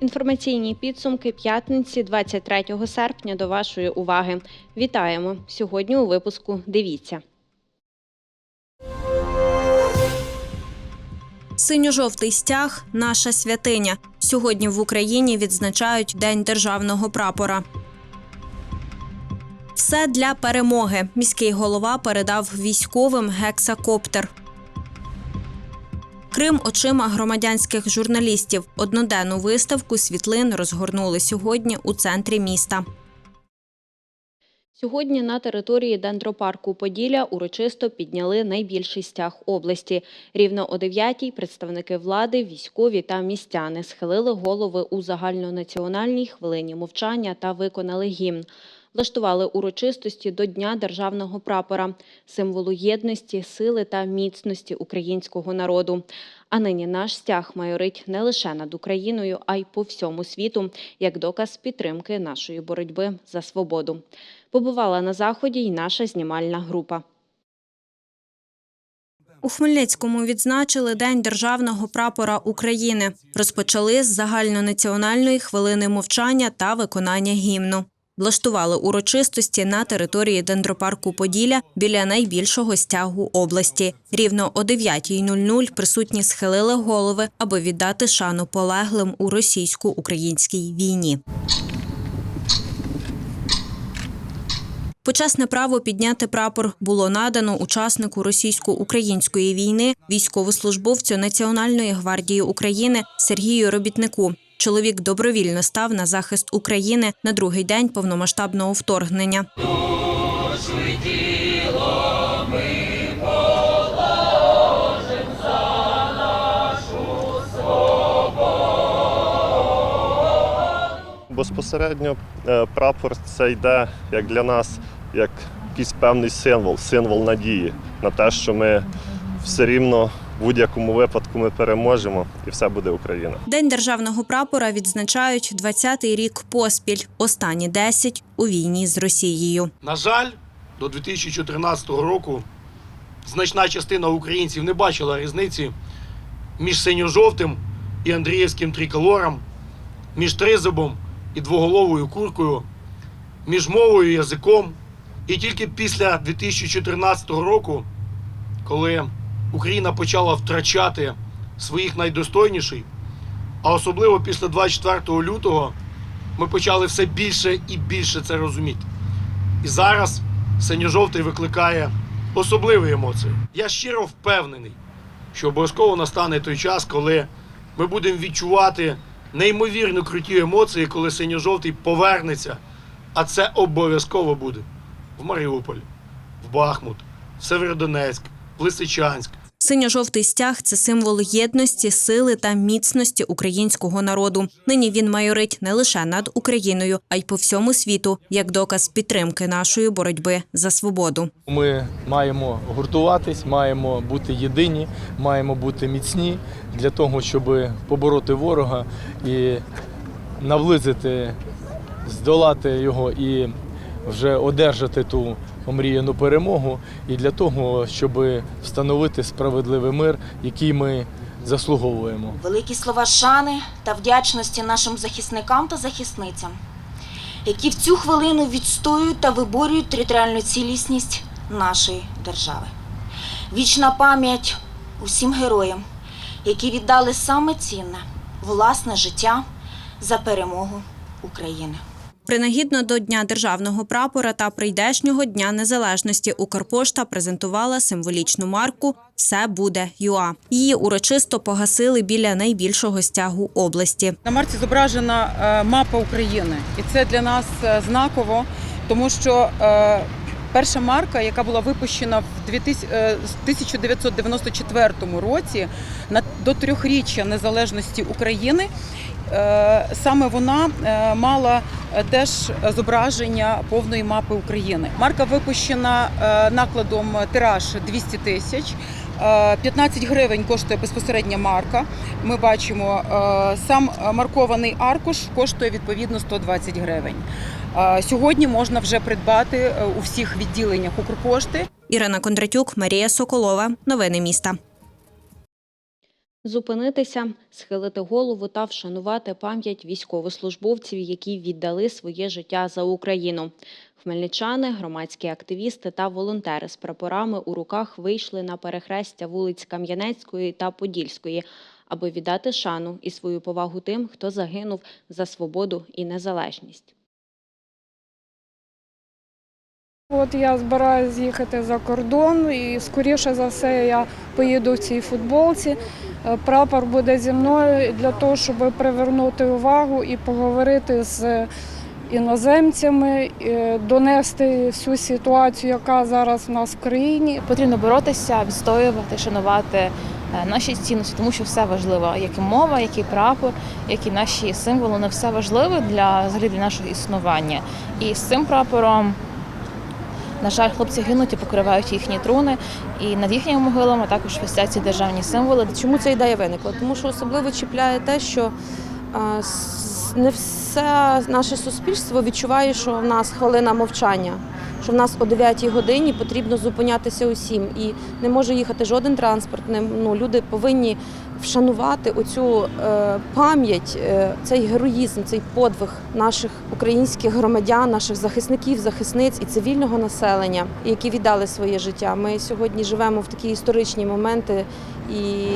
Інформаційні підсумки п'ятниці 23 серпня до вашої уваги. Вітаємо! Сьогодні у випуску дивіться. Синьо-жовтий стяг наша святиня. Сьогодні в Україні відзначають День державного прапора. Все для перемоги. Міський голова передав військовим гексакоптер. Крим очима громадянських журналістів. Одноденну виставку світлин розгорнули сьогодні у центрі міста. Сьогодні на території дендропарку Поділля урочисто підняли найбільший стяг області. Рівно о 9-й представники влади, військові та містяни схилили голови у загальнонаціональній хвилині мовчання та виконали гімн. Влаштували урочистості до Дня державного прапора, символу єдності, сили та міцності українського народу. А нині наш стяг майорить не лише над Україною, а й по всьому світу, як доказ підтримки нашої боротьби за свободу. Побувала на заході й наша знімальна група. У Хмельницькому відзначили День державного прапора України. Розпочали з загальнонаціональної хвилини мовчання та виконання гімну. Влаштували урочистості на території дендропарку Поділля біля найбільшого стягу області. Рівно о 9.00 присутні схилили голови, аби віддати шану полеглим у російсько-українській війні. Почесне право підняти прапор було надано учаснику російсько-української війни, військовослужбовцю Національної гвардії України Сергію Робітнику. Чоловік добровільно став на захист України на другий день повномасштабного вторгнення. Безпосередньо е, прапор це йде як для нас, як якийсь певний символ, символ надії на те, що ми все рівно в будь-якому випадку ми переможемо і все буде Україна. День державного прапора відзначають 20-й рік поспіль. Останні 10 у війні з Росією. На жаль, до 2014 року значна частина українців не бачила різниці між синьо-жовтим і Андріївським триколором, між тризубом і двоголовою куркою, між мовою і язиком. І тільки після 2014 року, коли Україна почала втрачати своїх найдостойніших, а особливо після 24 лютого, ми почали все більше і більше це розуміти. І зараз синьо-жовтий викликає особливі емоції. Я щиро впевнений, що обов'язково настане той час, коли ми будемо відчувати неймовірно круті емоції, коли синьо-жовтий повернеться. А це обов'язково буде в Маріуполь, в Бахмут, в Северодонецьк, в Лисичанськ. Синьо-жовтий стяг це символ єдності, сили та міцності українського народу. Нині він майорить не лише над Україною, а й по всьому світу, як доказ підтримки нашої боротьби за свободу. Ми маємо гуртуватись, маємо бути єдині, маємо бути міцні для того, щоб побороти ворога і наблизити, здолати його і вже одержати ту омріяну перемогу, і для того, щоб встановити справедливий мир, який ми заслуговуємо. Великі слова шани та вдячності нашим захисникам та захисницям, які в цю хвилину відстоюють та виборюють територіальну цілісність нашої держави. Вічна пам'ять усім героям, які віддали саме цінне власне життя за перемогу України. Принагідно до Дня державного прапора та прийдешнього Дня Незалежності Укрпошта презентувала символічну марку Все буде ЮА. Її урочисто погасили біля найбільшого стягу області. На марці зображена е, мапа України, і це для нас е, знаково, тому що е, перша марка, яка була випущена в 2000, е, з 1994 році на до трьохріччя незалежності України. Е, Саме вона е, мала е, теж зображення повної мапи України. Марка випущена накладом тираж 200 тисяч. Е, 15 гривень коштує безпосередня марка. Ми бачимо, сам маркований аркуш коштує відповідно 120 гривень. Сьогодні можна вже придбати у всіх відділеннях Укрпошти. Ірина Кондратюк, Марія Соколова. Новини міста. Зупинитися, схилити голову та вшанувати пам'ять військовослужбовців, які віддали своє життя за Україну. Хмельничани, громадські активісти та волонтери з прапорами у руках вийшли на перехрестя вулиць Кам'янецької та Подільської, аби віддати шану і свою повагу тим, хто загинув за свободу і незалежність. От я збираюся з'їхати за кордон, і скоріше за все я поїду в цій футболці. Е, Прапор буде зі мною для того, щоб привернути увагу і поговорити з іноземцями, е, донести всю ситуацію, яка зараз в нас в країні. Потрібно боротися, відстоювати, шанувати е, наші цінності, тому що все важливо, як і мова, як і прапор, як і наші символи, не все важливе для взагалі для нашого існування. І з цим прапором, на жаль, хлопці гинуть і покривають їхні труни, і над їхніми могилами також висять ці державні символи. Чому ця ідея виникла? Тому що особливо чіпляє те, що не все наше суспільство відчуває, що в нас хвилина мовчання, що в нас о 9 годині потрібно зупинятися усім. І не може їхати жоден транспорт. Не, ну, люди повинні вшанувати оцю е, пам'ять, е, цей героїзм, цей подвиг наших українських громадян, наших захисників, захисниць і цивільного населення, які віддали своє життя. Ми сьогодні живемо в такі історичні моменти. І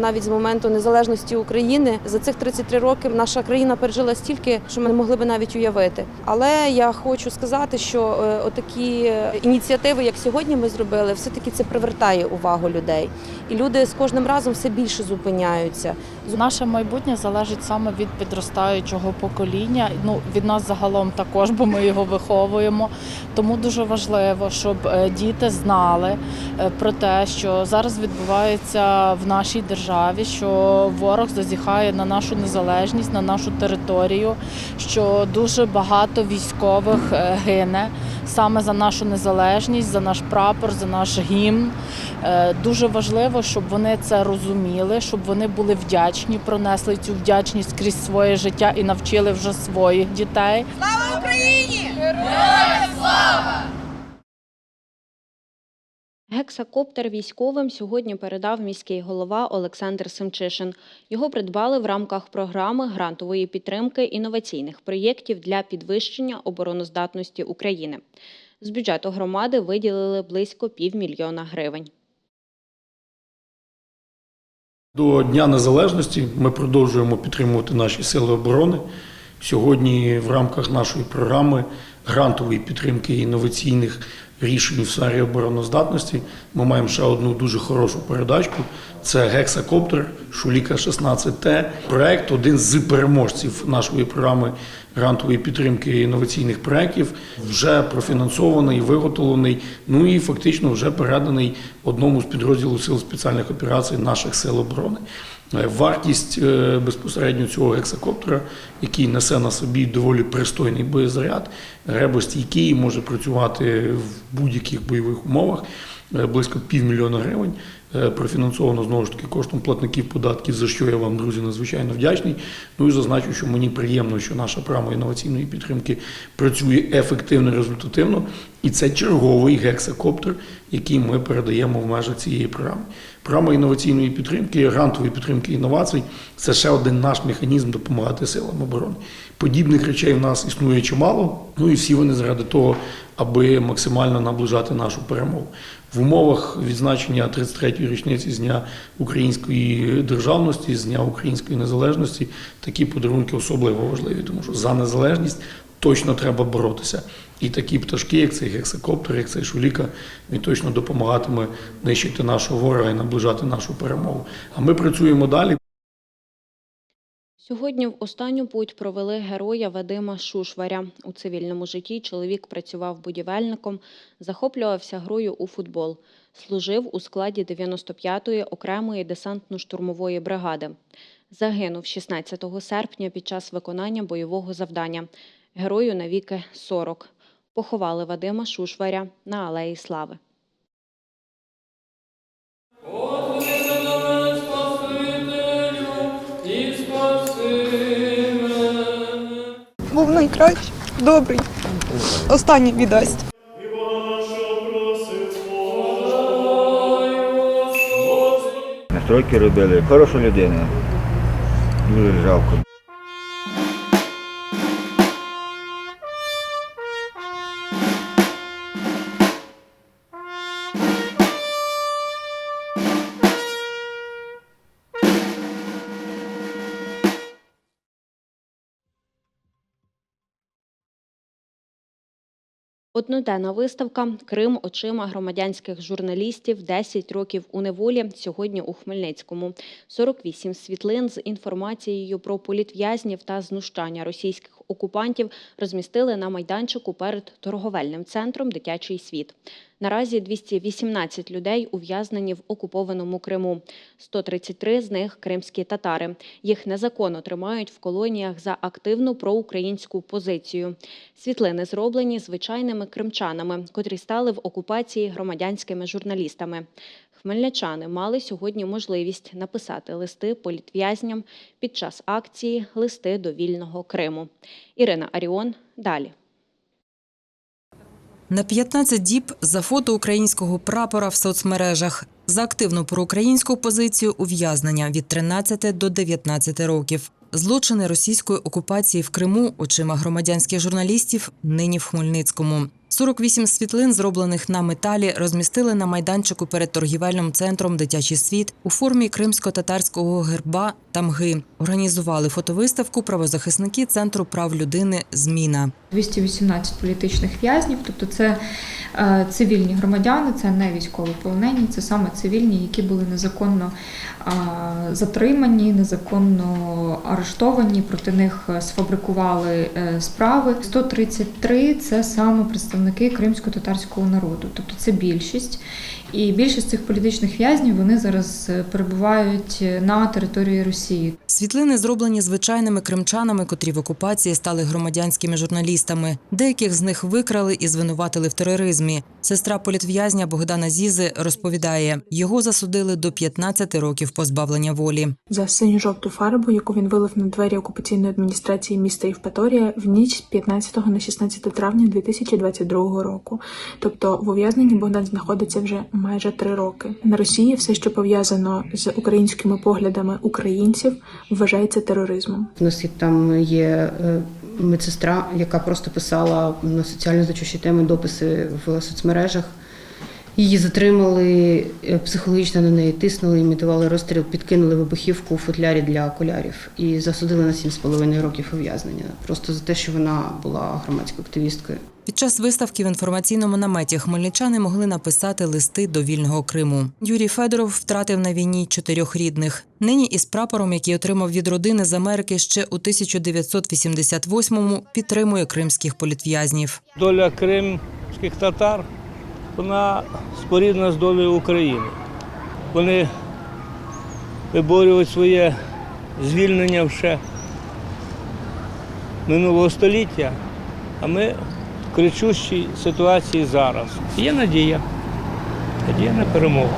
навіть з моменту незалежності України за цих 33 роки наша країна пережила стільки, що ми не могли би навіть уявити. Але я хочу сказати, що е, отакі ініціативи, як сьогодні ми зробили, все таки це привертає увагу людей. І люди з кожним разом все більше зупиняються. Наше майбутнє залежить саме від підростаючого покоління. Ну від нас загалом також, бо ми його виховуємо. Тому дуже важливо, щоб е, діти знали е, про те, що зараз відбувається в нашій державі, що ворог зазіхає на нашу незалежність, на нашу територію, що дуже багато військових е, гине саме за нашу незалежність, за наш прапор, за наш гімн. Е, Дуже важливо, щоб вони це розуміли, щоб вони були вдячні, пронесли цю вдячність крізь своє життя і навчили вже своїх дітей. Гексакоптер військовим сьогодні передав міський голова Олександр Семчишин. Його придбали в рамках програми грантової підтримки інноваційних проєктів для підвищення обороноздатності України. З бюджету громади виділили близько півмільйона гривень. До Дня Незалежності ми продовжуємо підтримувати наші сили оборони. Сьогодні в рамках нашої програми грантової підтримки інноваційних рішень в сфері обороноздатності ми маємо ще одну дуже хорошу передачку. Це гексакоптер Шуліка 16Т. Проект один з переможців нашої програми грантової підтримки інноваційних проєктів, вже профінансований, виготовлений, ну і фактично вже переданий одному з підрозділів сил спеціальних операцій наших сил оборони. Е, Вартість е, безпосередньо цього гексакоптера, який несе на собі доволі пристойний боєзаряд, ребостійкий, може працювати в будь-яких бойових умовах, е, близько півмільйона гривень. Е, Профінансовано знову ж таки коштом платників податків, за що я вам, друзі, надзвичайно вдячний. Ну і зазначу, що мені приємно, що наша програма інноваційної підтримки працює ефективно і результативно. І це черговий гексакоптер, який ми передаємо в межах цієї програми. Програма інноваційної підтримки, грантової підтримки інновацій це ще один наш механізм допомагати силам оборони. Подібних речей в нас існує чимало. Ну і всі вони заради того, аби максимально наближати нашу перемогу. В умовах відзначення 33-ї річниці з дня української державності, з дня української незалежності, такі подарунки особливо важливі, тому що за незалежність точно треба боротися. І такі пташки, як цей гексакоптер, як цей шуліка, він точно допомагатиме нищити нашого ворога і наближати нашу перемогу. А ми працюємо далі. Сьогодні в останню путь провели героя Вадима Шушваря. У цивільному житті чоловік працював будівельником, захоплювався грою у футбол. Служив у складі 95-ї окремої десантно-штурмової бригади. Загинув 16 серпня під час виконання бойового завдання. Герою навіки 40. Поховали Вадима Шушваря на Алеї Слави. Найкращий, добрий. Останній віддасть. Настройки робили. Хороша людина. Дуже жалко. Одноденна виставка Крим очима громадянських журналістів 10 років у неволі сьогодні у Хмельницькому. 48 світлин з інформацією про політв'язнів та знущання російських окупантів розмістили на майданчику перед торговельним центром Дитячий світ. Наразі 218 людей ув'язнені в окупованому Криму. 133 з них кримські татари. Їх незаконно тримають в колоніях за активну проукраїнську позицію. Світлини зроблені звичайними кримчанами, котрі стали в окупації громадянськими журналістами. Хмельничани мали сьогодні можливість написати листи політв'язням під час акції Листи до вільного Криму. Ірина Аріон далі. На 15 діб за фото українського прапора в соцмережах за активну проукраїнську позицію ув'язнення від 13 до 19 років. Злочини російської окупації в Криму очима громадянських журналістів нині в Хмельницькому. 48 світлин, зроблених на металі, розмістили на майданчику перед торгівельним центром Дитячий світ у формі кримсько-татарського герба тамги. Організували фотовиставку правозахисники Центру прав людини Зміна. 218 політичних в'язнів, тобто це е, цивільні громадяни, це не військові полонені, це саме цивільні, які були незаконно е, затримані, незаконно арештовані, проти них е, сфабрикували справи. 133 – це саме представники кримсько-татарського народу, тобто це більшість. І більшість цих політичних в'язнів вони зараз е, перебувають е, на території Росії. Світлини зроблені звичайними кримчанами, котрі в окупації стали громадянськими журналістами. Деяких з них викрали і звинуватили в тероризмі. Сестра політв'язня Богдана Зізи розповідає, його засудили до 15 років позбавлення волі. За синьо-жовту фарбу, яку він вилив на двері окупаційної адміністрації міста Євпаторія в ніч з 15 на 16 травня 2022 року. Тобто в ув'язненні Богдан знаходиться вже майже три роки. На Росії все, що пов'язано з українськими поглядами українців, вважається тероризмом. У нас там є е, медсестра, яка просто писала на соціально значущі теми дописи в соцмережах. Її затримали, е, психологічно на неї тиснули, імітували розстріл, підкинули вибухівку у футлярі для окулярів і засудили на 7,5 років ув'язнення. Просто за те, що вона була громадською активісткою. Під час виставки в інформаційному наметі хмельничани могли написати листи до вільного Криму. Юрій Федоров втратив на війні чотирьох рідних. Нині із прапором, який отримав від родини з Америки ще у 1988-му, підтримує кримських політв'язнів. Доля кримських татар вона спорідна з долею України. Вони виборюють своє звільнення ще минулого століття, а ми кричущій ситуації зараз. Є надія, надія на перемогу.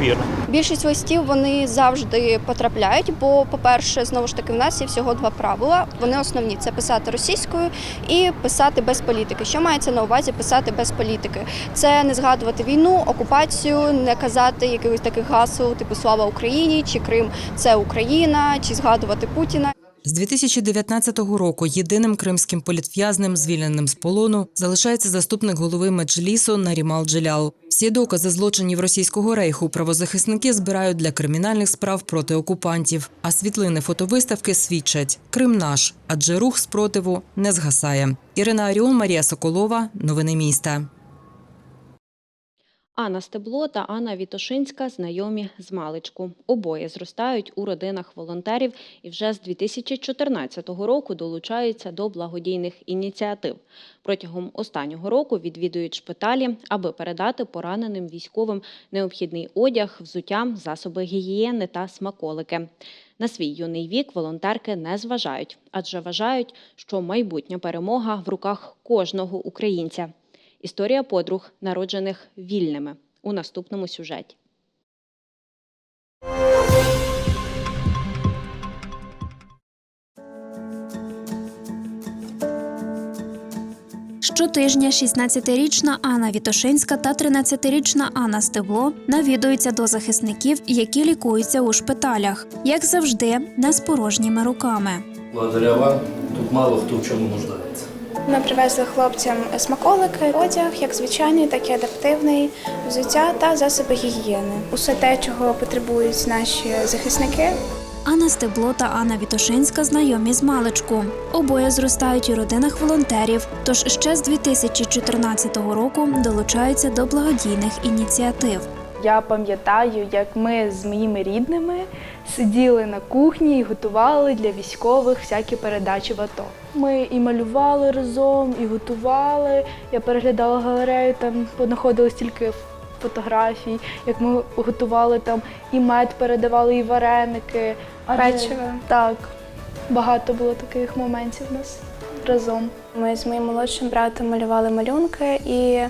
Вірно. Більшість листів вони завжди потрапляють, бо, по-перше, знову ж таки, в нас є всього два правила. Вони основні це писати російською і писати без політики. Що мається на увазі писати без політики? Це не згадувати війну, окупацію, не казати якихось таких гасел, типу Слава Україні чи Крим це Україна, чи згадувати Путіна. З 2019 року єдиним кримським політв'язнем, звільненим з полону, залишається заступник голови Меджлісу Нарімал Джелял. Всі докази злочинів російського рейху правозахисники збирають для кримінальних справ проти окупантів. А світлини фотовиставки свідчать Крим наш, адже рух спротиву не згасає. Ірина Аріон, Марія Соколова. Новини міста. Анна Стебло та Анна Вітошинська знайомі з маличку. Обоє зростають у родинах волонтерів і вже з 2014 року долучаються до благодійних ініціатив. Протягом останнього року відвідують шпиталі, аби передати пораненим військовим необхідний одяг, взуття, засоби гігієни та смаколики. На свій юний вік волонтерки не зважають, адже вважають, що майбутня перемога в руках кожного українця. Історія подруг, народжених вільними, у наступному сюжеті. Щотижня 16-річна Анна Вітошинська та 13-річна Анна Стебло навідуються до захисників, які лікуються у шпиталях, як завжди, не з порожніми руками. Благодаря вам тут мало хто в чому нуждається. Ми привезли хлопцям смаколики, одяг, як звичайний, так і адаптивний, взуття та засоби гігієни. Усе те, чого потребують наші захисники. Анна Стебло та Анна Вітошинська знайомі з маличку. Обоє зростають у родинах волонтерів, тож ще з 2014 року долучаються до благодійних ініціатив. Я пам'ятаю, як ми з моїми рідними сиділи на кухні і готували для військових всякі передачі в АТО. Ми і малювали разом, і готували. Я переглядала галерею, там понаходили стільки фотографій, як ми готували там і мед передавали, і вареники, Печиво. Так, багато було таких моментів у нас разом. Ми з моїм молодшим братом малювали малюнки, і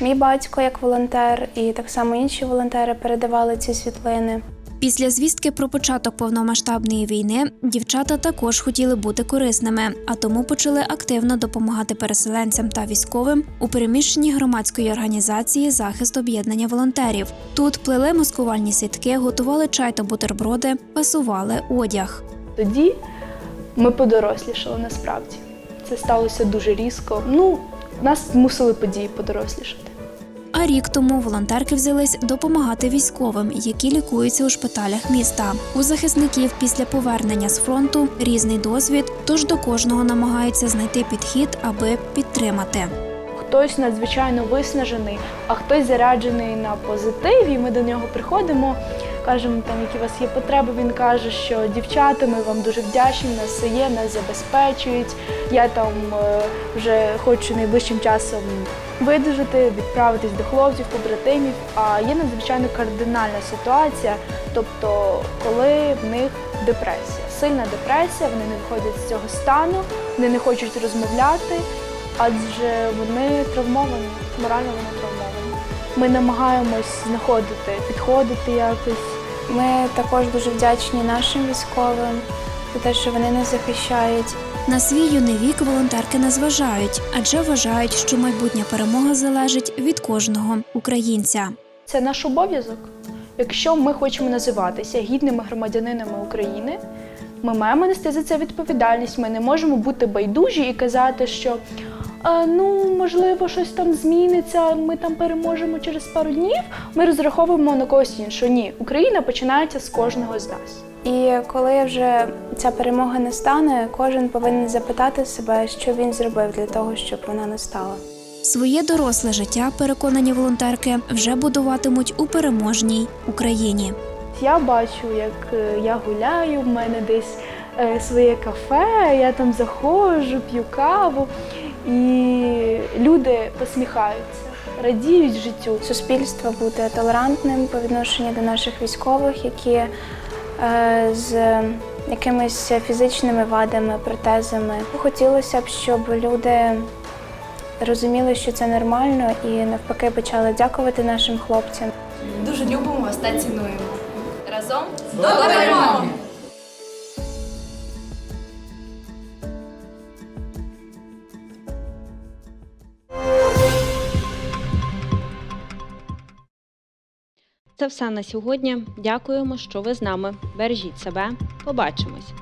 мій батько, як волонтер, і так само інші волонтери передавали ці світлини. Після звістки про початок повномасштабної війни дівчата також хотіли бути корисними, а тому почали активно допомагати переселенцям та військовим у переміщенні громадської організації захист об'єднання волонтерів. Тут плели маскувальні сітки, готували чай та бутерброди, пасували одяг. Тоді ми подорослішали насправді. Це сталося дуже різко. Ну, нас змусили події подорослішати. А рік тому волонтерки взялись допомагати військовим, які лікуються у шпиталях міста. У захисників після повернення з фронту різний досвід, тож до кожного намагаються знайти підхід, аби підтримати. Хтось надзвичайно виснажений, а хтось заряджений на позитиві. Ми до нього приходимо, кажемо, там які у вас є потреби. Він каже, що дівчата, ми вам дуже вдячні, нас все є, нас забезпечують. Я там е, вже хочу найближчим часом видужити, відправитись до хлопців, побратимів. А є надзвичайно кардинальна ситуація, тобто коли в них депресія, сильна депресія, вони не виходять з цього стану, вони не хочуть розмовляти, адже вони травмовані, морально вони травмовані. Ми намагаємось знаходити, підходити якось. Ми також дуже вдячні нашим військовим за те, що вони нас захищають. На свій юний вік волонтерки не зважають, адже вважають, що майбутня перемога залежить від кожного українця. Це наш обов'язок. Якщо ми хочемо називатися гідними громадянинами України, ми маємо нести за це відповідальність. Ми не можемо бути байдужі і казати, що «А, ну можливо щось там зміниться, ми там переможемо через пару днів. Ми розраховуємо на когось іншого. Ні, Україна починається з кожного з нас. І коли вже ця перемога не стане, кожен повинен запитати себе, що він зробив для того, щоб вона настала. Своє доросле життя, переконані волонтерки, вже будуватимуть у переможній Україні. Я бачу, як е, я гуляю, в мене десь е, своє кафе, я там заходжу, п'ю каву, і люди посміхаються, радіють життю. Суспільство бути толерантним по відношенню до наших військових, які е, з якимись фізичними вадами, протезами. Хотілося б, щоб люди розуміли, що це нормально, і навпаки почали дякувати нашим хлопцям. Дуже любимо вас та цінуємо. Разом до перемоги! Це все на сьогодні. Дякуємо, що ви з нами. Бережіть себе. Побачимось.